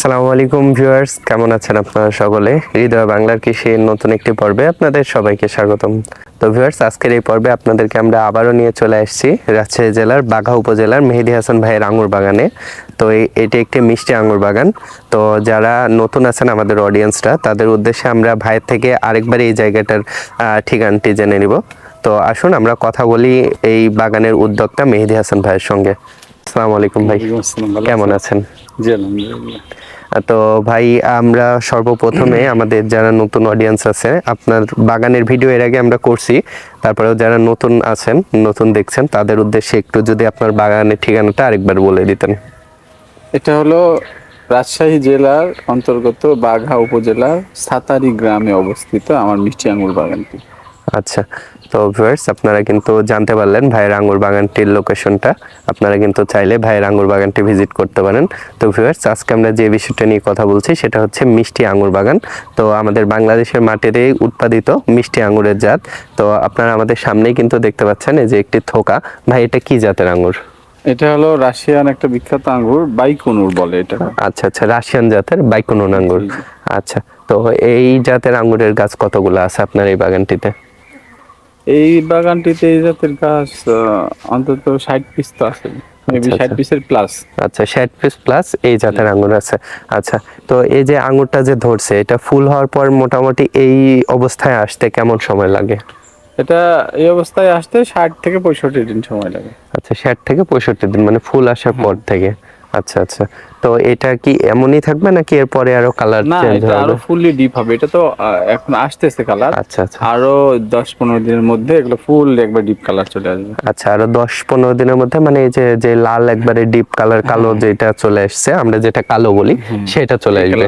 আসসালামু আলাইকুম ভিউয়ার্স কেমন আছেন আপনারা সকলে? হৃদয় বাংলার কৃষির নতুন একটি পর্বে আপনাদের সবাইকে স্বাগতম। তো ভিউয়ার্স আজকের এই পর্বে আপনাদেরকে আমরা আবারও নিয়ে চলে আসছি রাজশাহী জেলার বাঘা উপজেলার মেহেদি হাসান ভাইয়ের আঙুর বাগানে। তো এই- এটি একটি মিষ্টি আঙুর বাগান। তো যারা নতুন আছেন আমাদের অডিয়েন্সরা তাদের উদ্দেশ্যে আমরা ভাইয়ের থেকে আরেকবার এই জায়গাটার ঠিকানাটি জেনে নিব। তো আসুন আমরা কথা বলি এই বাগানের উদ্যোক্তা মেহেদি হাসান ভাইয়ের সঙ্গে। আসসালামু আলাইকুম ভাই। কেমন আছেন? জি আলহামদুলিল্লাহ। তো ভাই, আমরা সর্বপ্রথমে আমাদের যারা নতুন অডিয়েন্স আছে আপনার বাগানের ভিডিও এর আগে আমরা করছি, তারপরেও যারা নতুন আছেন, নতুন দেখছেন, তাদের উদ্দেশ্যে একটু যদি আপনার বাগানের ঠিকানাটা আরেকবার বলে দিতেন। এটা হলো রাজশাহী জেলার অন্তর্গত বাঘা উপজেলার সাতারি গ্রামে অবস্থিত আমার মিষ্টি আঙ্গুর বাগানটি। আচ্ছা তো ভিউয়ার্স আপনারা কিন্তু জানতে পারলেন ভাইয়ের আঙ্গুর বাগানটির লোকেশনটা আপনারা কিন্তু চাইলে ভাইয়ের আঙ্গুর বাগানটি ভিজিট করতে পারেন। তো ভিউয়ার্স আজকে আমরা যে বিষয়টা নিয়ে কথা বলছি সেটা হচ্ছে মিষ্টি আঙ্গুর বাগান। তো আমাদের বাংলাদেশের মাটিতে উৎপাদিত মিষ্টি আঙ্গুরের জাত। তো আপনারা আমাদের সামনেই কিন্তু দেখতে পাচ্ছেন এই যে একটি থোকা। ভাই এটা কি জাতের আঙ্গুর? এটা হলো রাশিয়ান একটা বিখ্যাত আঙ্গুর বাইকুনুর বলে এটা। আচ্ছা আচ্ছা রাশিয়ান জাতের বাইকুনুন আঙ্গুর। আচ্ছা তো এই জাতের আঙ্গুরের গাছ কতগুলো আছে আপনার এই বাগানটিতে? এই বাগানটিতে এই জাতের গাছ অন্তত ষাট পিস তো আছে। আচ্ছা, আচ্ছা। প্লাস আচ্ছা ষাট পিস প্লাস এই জাতের আঙ্গুর আছে। আচ্ছা তো এই যে আঙ্গুরটা যে ধরছে এটা ফুল হওয়ার পর মোটামুটি এই অবস্থায় আসতে কেমন সময় লাগে? এটা এই অবস্থায় আসতে ষাট থেকে পঁয়ষট্টি দিন সময় লাগে। আচ্ছা ষাট থেকে পঁয়ষট্টি দিন মানে ফুল আসার পর থেকে। আচ্ছা আচ্ছা। তো এটা কি এমনই থাকবে নাকি এরপরে আরও কালার না এটা আরও ফুললি ডিপ হবে। এটা তো এখন আসতেছে কালার আচ্ছা আচ্ছা। আরও দশ পনেরো দিনের মধ্যে এগুলো ফুল একবার ডিপ কালার চলে আসবে। আচ্ছা আরও দশ পনেরো দিনের মধ্যে মানে এই যে যে লাল একবারে ডিপ কালার কালো যেটা চলে আসছে আমরা যেটা কালো বলি সেটা চলে আসবে।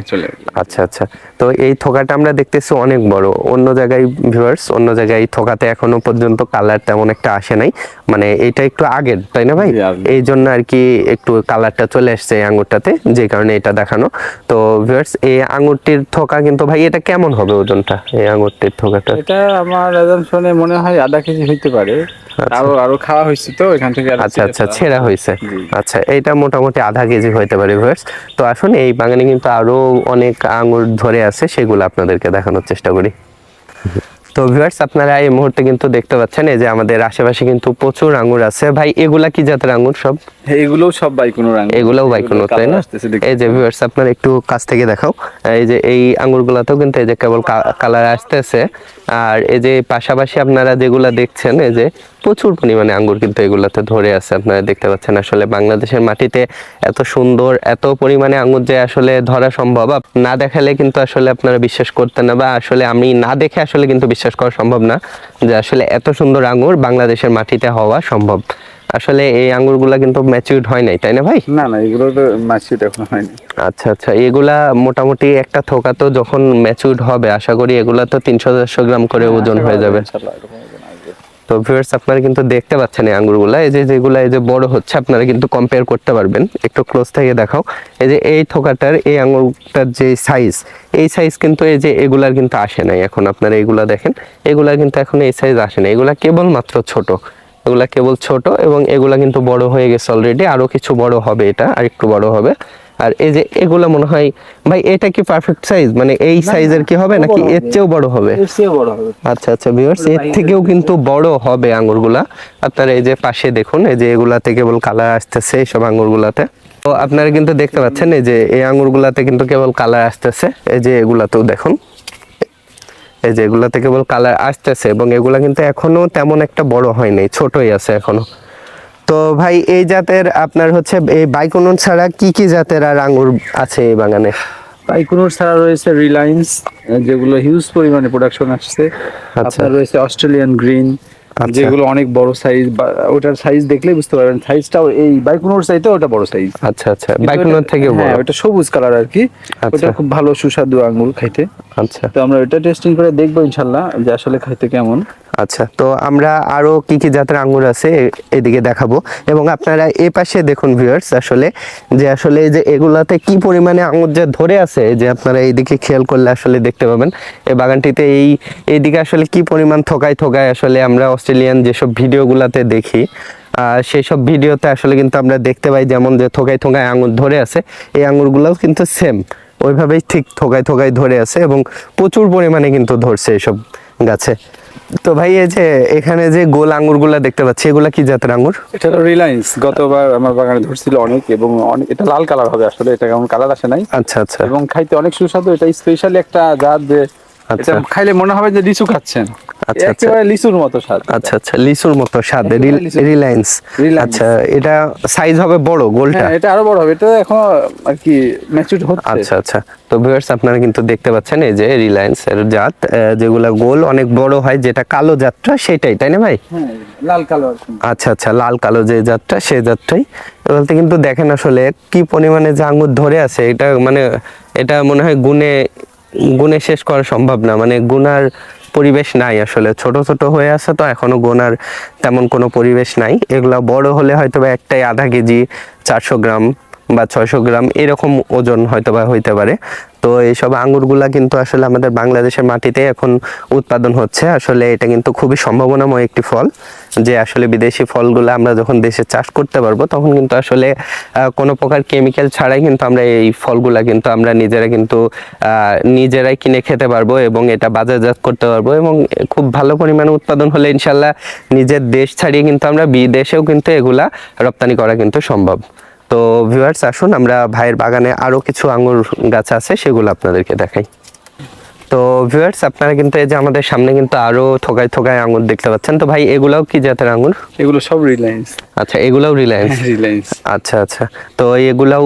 আচ্ছা আচ্ছা। তো এই থোকাটা আমরা দেখতেছি অনেক বড়। অন্য জায়গায় ভিউয়ার্স অন্য জায়গায় থোকাতে এখনও পর্যন্ত কালার তেমন একটা আসে নাই। মানে এটা একটু আগের তাই না ভাই? এই জন্য আর কি একটু কালারটা চলে আসছে এই আঙুরটাতে যে কারণে এটা দেখানো। তো ভিউয়ার্স এই আঙুরটির থোকা কিন্তু ভাই এটা কেমন হবে ওজনটা এই আঙুরটির থোকাটা এটা আমার শুনে মনে হয় আধা কেজি হইতে পারে। আরও আরও খাওয়া হয়েছে তো এখান থেকে আচ্ছা আচ্ছা ছেড়ে ছেঁড়া হয়েছে। আচ্ছা এটা মোটামুটি আধা কেজি হইতে পারে ভিউয়ার্স তো আসুন এই বাগানে কিন্তু আরও অনেক আঙুর ধরে আছে সেগুলো আপনাদেরকে দেখানোর চেষ্টা করি। তো ভিউয়ার্স আপনারা এই মুহূর্তে কিন্তু দেখতে পাচ্ছেন এই যে আমাদের আশেপাশে কিন্তু প্রচুর আঙ্গুর আছে। ভাই এগুলা কি জাতের আঙ্গুর সব? এগুলো সব বাইকুনোর আঙ্গুর। এগুলোও বাইকুনো তাই না? এই যে ভিউয়ার্স আপনারা একটু কাছ থেকে দেখাও। এই যে এই আঙ্গুরগুলাতেও কিন্তু এই যে কেবল কালার আসতেছে। আর এই যে পাশাপাশি আপনারা যেগুলা দেখছেন এই যে প্রচুর পরিমাণে আঙ্গুর কিন্তু এগুলাতে ধরে আছে। আপনারা দেখতে পাচ্ছেন আসলে বাংলাদেশের মাটিতে এত সুন্দর এত পরিমাণে আঙ্গুর যে আসলে ধরা সম্ভব। না দেখালে কিন্তু আসলে আপনারা বিশ্বাস করতেন না বা আসলে আমি না দেখে আসলে কিন্তু বিশ্বাস করা সম্ভব না যে আসলে এত সুন্দর আঙ্গুর বাংলাদেশের মাটিতে হওয়া সম্ভব। আসলে এই আঙ্গুরগুলা কিন্তু ম্যাচিউরড হয় নাই তাই না ভাই? না না এগুলো তো মাছি এখন হয়নি। আচ্ছা আচ্ছা এগুলা মোটামুটি একটা থোকা তো যখন ম্যাচিউরড হবে আশা করি এগুলা তো তিনশো চারশো গ্রাম করে ওজন হয়ে যাবে। তো ভিউয়ার্স আপনারা কিন্তু দেখতে পাচ্ছেন এই আঙ্গুরগুলা। এই যে যেগুলা, এই যে বড় হচ্ছে, আপনারা কিন্তু কম্পেয়ার করতে পারবেন। একটু ক্লোজ থেকে দেখাও। এই যে এই থোকাটার, এই আঙ্গুরটার যে সাইজ এই সাইজ কিন্তু এই যে এগুলার কিন্তু আসে নাই এখন। আপনারা এগুলা দেখেন, এগুলা কিন্তু এখন এই সাইজ আসে না এগুলা কেবল মাত্র ছোট। এগুলা কেবল ছোট এবং এগুলা কিন্তু বড় হয়ে গেছে অলরেডি আরও কিছু বড় হবে এটা আর একটু বড় হবে। আর এই যে এগুলা মনে হয় ভাই এটা কি পারফেক্ট সাইজ মানে এই সাইজের কি হবে নাকি এর চেয়েও বড় হবে? এর চেয়ে বড় হবে। আচ্ছা আচ্ছা ভিউয়ার্স এর থেকেও কিন্তু বড় হবে আঙ্গুরগুলা। আপনারা এই যে পাশে দেখুন এই যে এগুলাতে কেবল কালার আসতেছে এইসব আঙ্গুরগুলাতে। তো আপনারা কিন্তু দেখতে পাচ্ছেন এই যে এই আঙ্গুরগুলাতে কিন্তু কেবল কালার আসতেছে। এই যে এগুলাতেও দেখুন। এই যে এগুলাতে কেবল কালার আসতেছে এবং এগুলা কিন্তু এখনও তেমন একটা বড় হয়নি ছোটই আছে এখনও। তো ভাই এই জাতের আপনার হচ্ছে এই বাইকোনন ছাড়া কি কি জাতের আর আঙ্গুর আছে এই বাগানে? বাইকুনোর ছাড়া রয়েছে রিলায়েন্স যেগুলো হিউজ পরিমাণে প্রোডাকশন আসছে। আপনার রয়েছে অস্ট্রেলিয়ান গ্রিন আচ্ছা। যেগুলো অনেক বড় সাইজ ওটার সাইজ দেখলেই বুঝতে পারবেন। সাইজটাও এই বাইকুনোর চাইতে ওটা বড় সাইজ আচ্ছা আচ্ছা। বাইকোনন থেকে বড়। হ্যাঁ ওটা সবুজ কালার আর কি। আচ্ছা। ওটা খুব ভালো সুস্বাদু আঙ্গুর খাইতে। আচ্ছা। তো আমরা ওটা টেস্টিং করে দেখব ইনশাল্লাহ যে আসলে খাইতে কেমন। আচ্ছা তো আমরা আরও কি কি জাতের আঙ্গুর আছে এদিকে দেখাবো। এবং আপনারা এই পাশে দেখুন ভিউয়ার্স আসলে, যে আসলে যে এগুলাতে কি পরিমাণে আঙ্গুর যে ধরে আছে যে আপনারা এইদিকে খেয়াল করলে আসলে দেখতে পাবেন। এই বাগানটিতে এই, এইদিকে আসলে কি পরিমাণ থোকায় থোকায় আসলে আমরা অস্ট্রেলিয়ান যেসব ভিডিওগুলাতে দেখি সেই সব ভিডিওতে আসলে কিন্তু আমরা দেখতে পাই যেমন যে থোকায় থোকায় আঙুর ধরে আছে, এই আঙুরগুলোও কিন্তু সেম ওইভাবেই ঠিক থোকায় থোকায় ধরে আছে এবং প্রচুর পরিমাণে কিন্তু ধরছে এসব গাছে। তো ভাই এই যে এখানে যে গোল আঙুরগুলা দেখতে পাচ্ছি এগুলা কি জাতের আঙ্গুর? এটা হলো রিলায়েন্স। গতবার আমার বাগানে ধরছিল অনেক এবং অনেক এটা লাল কালার হবে আসলে এটা কেমন কালার আসে নাই। আচ্ছা আচ্ছা। এবং খাইতে অনেক সুস্বাদু এটা স্পেশালি একটা জাত যে। এটা খাইলে মনে হবে যে লিচু খাচ্ছেন। আচ্ছা, আচ্ছা। একেবারে লিচুর মতো স্বাদ। আচ্ছা আচ্ছা লিচুর মতো স্বাদ রিলায়েন্স। আচ্ছা এটা সাইজ হবে বড় গোলটা? এটা আরও বড় হবে। এটা এখন আর কি ম্যাচুর হচ্ছে। আচ্ছা আচ্ছা। তো ভিউয়ার্স আপনারা কিন্তু দেখতে পাচ্ছেন এই যে রিলায়েন্স এর জাত যেগুলা গোল অনেক বড় হয় যেটা কালো জাতটা সেটাই তাই না ভাই? হ্যাঁ লাল কালো আচ্ছা আচ্ছা লাল কালো যে জাতটা সেই জাতটাই। বলতে কিন্তু দেখেন আসলে কি পরিমাণে যে আঙ্গুর ধরে আছে এটা মানে এটা মনে হয় গুনে গুনে শেষ করা সম্ভব না। মানে গুনার পরিবেশ নাই আসলে। ছোট ছোট হয়ে আছে তো, এখনও গোনার তেমন কোনো পরিবেশ নাই। এগুলো বড় হলে হয়তো বা একটাই আধা কেজি, চারশো গ্রাম বা ছয়শো গ্রাম এরকম ওজন হয়তো বা হইতে পারে। তো এইসব আঙুরগুলা কিন্তু আসলে আমাদের বাংলাদেশের মাটিতে এখন উৎপাদন হচ্ছে। আসলে এটা কিন্তু খুবই সম্ভাবনাময় একটি ফল যে আসলে বিদেশি ফলগুলো আমরা যখন দেশে চাষ করতে পারব, তখন কিন্তু আসলে কোনো প্রকার কেমিক্যাল ছাড়াই কিন্তু আমরা এই ফলগুলা কিন্তু আমরা নিজেরা কিন্তু নিজেরাই কিনে খেতে পারব এবং এটা বাজারজাত করতে পারব এবং খুব ভালো পরিমাণে উৎপাদন হলে ইনশাল্লাহ নিজের দেশ ছাড়িয়ে কিন্তু আমরা বিদেশেও কিন্তু এগুলা রপ্তানি করা কিন্তু সম্ভব। তো ভিউয়ার্স আসুন আমরা ভাইয়ের বাগানে আরও কিছু আঙ্গুর গাছ আছে সেগুলো আপনাদেরকে দেখাই। তো ভিউয়ার্স আপনারা কিন্তু এই যে আমাদের সামনে কিন্তু আরও থোকায় থোকায় আঙ্গুর দেখতে পাচ্ছেন। তো ভাই এগুলাও কি জাতের আঙ্গুর এগুলো সব রিলায়েন্স আচ্ছা এগুলাও রিলায়েন্স রিলায়েন্স আচ্ছা আচ্ছা। তো এগুলাও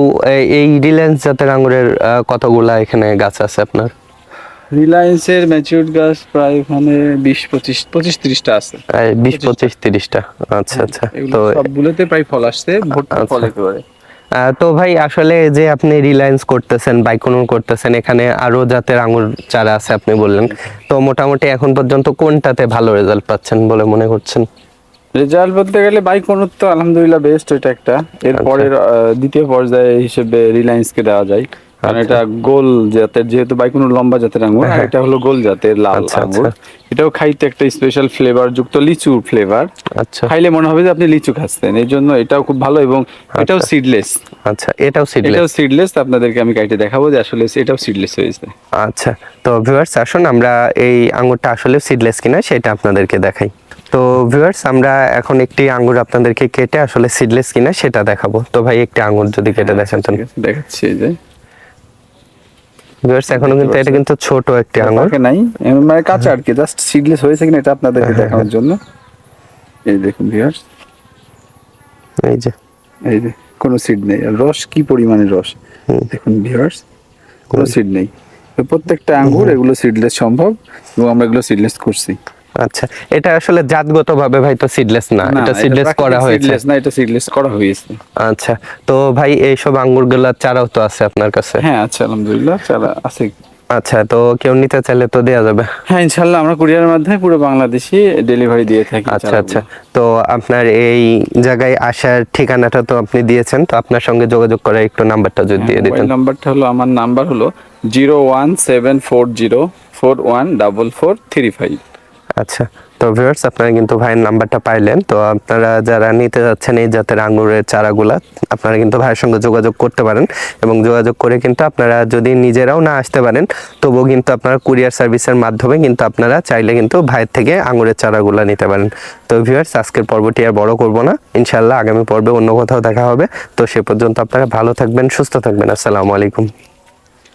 এই রিলায়েন্স জাতের আঙ্গুরের কতগুলা এখানে গাছ আছে আপনার? রিলায়েন্সের ম্যাচিউর গাছ প্রায় ওখানে বিশ পঁচিশ পঁচিশ তিরিশটা আছে। বিশ পঁচিশ তিরিশটা। আচ্ছা আচ্ছা। এগুলো তো সবগুলোতে প্রায় ফল আসছে ভর্তি আচ্ছা। ফল একেবারে। তো ভাই আসলে যে আপনি রিলায়েন্স করতেছেন বাইকন করতেছেন এখানে আরও জাতের আঙুর চারা আছে আপনি বললেন। তো মোটামুটি এখন পর্যন্ত কোনটাতে ভালো রেজাল্ট পাচ্ছেন বলে মনে করছেন? রেজাল্ট বলতে গেলে বাইক তো আলহামদুলিল্লাহ বেস্ট এটা একটা। এরপরের এর পরের আহ, দ্বিতীয় পর্যায়ে হিসেবে রিলায়েন্স কে দেওয়া যায়। কারণ আচ্ছা। এটা গোল জাতের যেহেতু বাইকুনুর লম্বা জাতের আঙ্গুর আর হ্যাঁ। এটা হলো গোল জাতের লাল আচ্ছা, আঙ্গুর। আচ্ছা। এটাও খাইতে একটা স্পেশাল ফ্লেভার যুক্ত লিচু ফ্লেভার আচ্ছা। খাইলে মনে হবে যে আপনি লিচু খাচ্ছেন এই জন্য এটাও খুব ভালো এবং এটাও সিডলেস আচ্ছা এটাও সিডলেস এটাও সিডলেস আপনাদেরকে আমি কাইটে দেখাবো যে আসলে এটাও সিডলেস হয়েছে। আচ্ছা তো ভিউয়ার্স আসুন আমরা এই আঙ্গুরটা আসলে সিডলেস কিনা সেটা আপনাদেরকে দেখাই। তো ভিউয়ার্স আমরা এখন একটি আঙ্গুর আপনাদেরকে কেটে আসলে সিডলেস কিনা সেটা দেখাবো। তো ভাই একটি আঙ্গুর যদি কেটে দেখান ঠিক আছে, দেখাচ্ছি এই যে। ভিউয়ার্স এখনও কিন্তু এটা কিন্তু ছোট একটি আঙ্গুর পাকে নাই মানে কাঁচা আর কি জাস্ট সিডলেস হয়েছে কিনা এটা আপনাদেরকে দেখানোর জন্য। এই দেখুন ভিউয়ার্স এই যে। এই যে কোনো সিড নেই। রস কি পরিমাণে রস? দেখুন ভিউয়ার্স কোনো সিড নেই। প্রত্যেকটা আঙ্গুর এগুলো সিডলেস সম্ভব এবং আমরা এগুলো সিডলেস করছি। আচ্ছা এটা আসলে জাতগত ভাবে ভাই তো সিডলেস না এটা সিডলেস করা হয়েছে। সিডলেস না এটা সিডলেস করা হয়েছে। আচ্ছা তো ভাই এইসব আঙ্গুরগুলার চারাও তো আছে আপনার কাছে? হ্যাঁ আচ্ছা আলহামদুলিল্লাহ চালা আছে। আচ্ছা তো কেউ নিতে চাইলে তো দেওয়া যাবে। হ্যাঁ ইনশাল্লাহ আমরা কুরিয়ারের মাধ্যমে পুরো বাংলাদেশে ডেলিভারি দিয়ে থাকি আচ্ছা আচ্ছা তো আপনার এই জায়গায় আসার ঠিকানাটা তো আপনি দিয়েছেন তো আপনার সঙ্গে যোগাযোগ করার একটু নাম্বারটা যদি দিয়ে দিতেন। নাম্বারটা হলো আমার নাম্বার হলো zero one seven four zero four one double four three five. আচ্ছা তো ভিউয়ার্স আপনারা কিন্তু ভাইয়ের নাম্বারটা পাইলেন। তো আপনারা যারা নিতে যাচ্ছেন এই জাতের আঙুরের চারাগুলা, আপনারা কিন্তু ভাইয়ের সঙ্গে যোগাযোগ করতে পারেন এবং যোগাযোগ করে কিন্তু আপনারা যদি নিজেরাও না আসতে পারেন, তবুও কিন্তু আপনারা কুরিয়ার সার্ভিসের মাধ্যমে কিন্তু আপনারা চাইলে কিন্তু ভাইয়ের থেকে আঙুরের চারাগুলা নিতে পারেন। তো ভিউয়ার্স আজকের পর্বটি আর বড় করব না। ইনশাল্লাহ আগামী পর্বে অন্য কোথাও দেখা হবে। তো সে পর্যন্ত আপনারা ভালো থাকবেন, সুস্থ থাকবেন। আসসালামু আলাইকুম।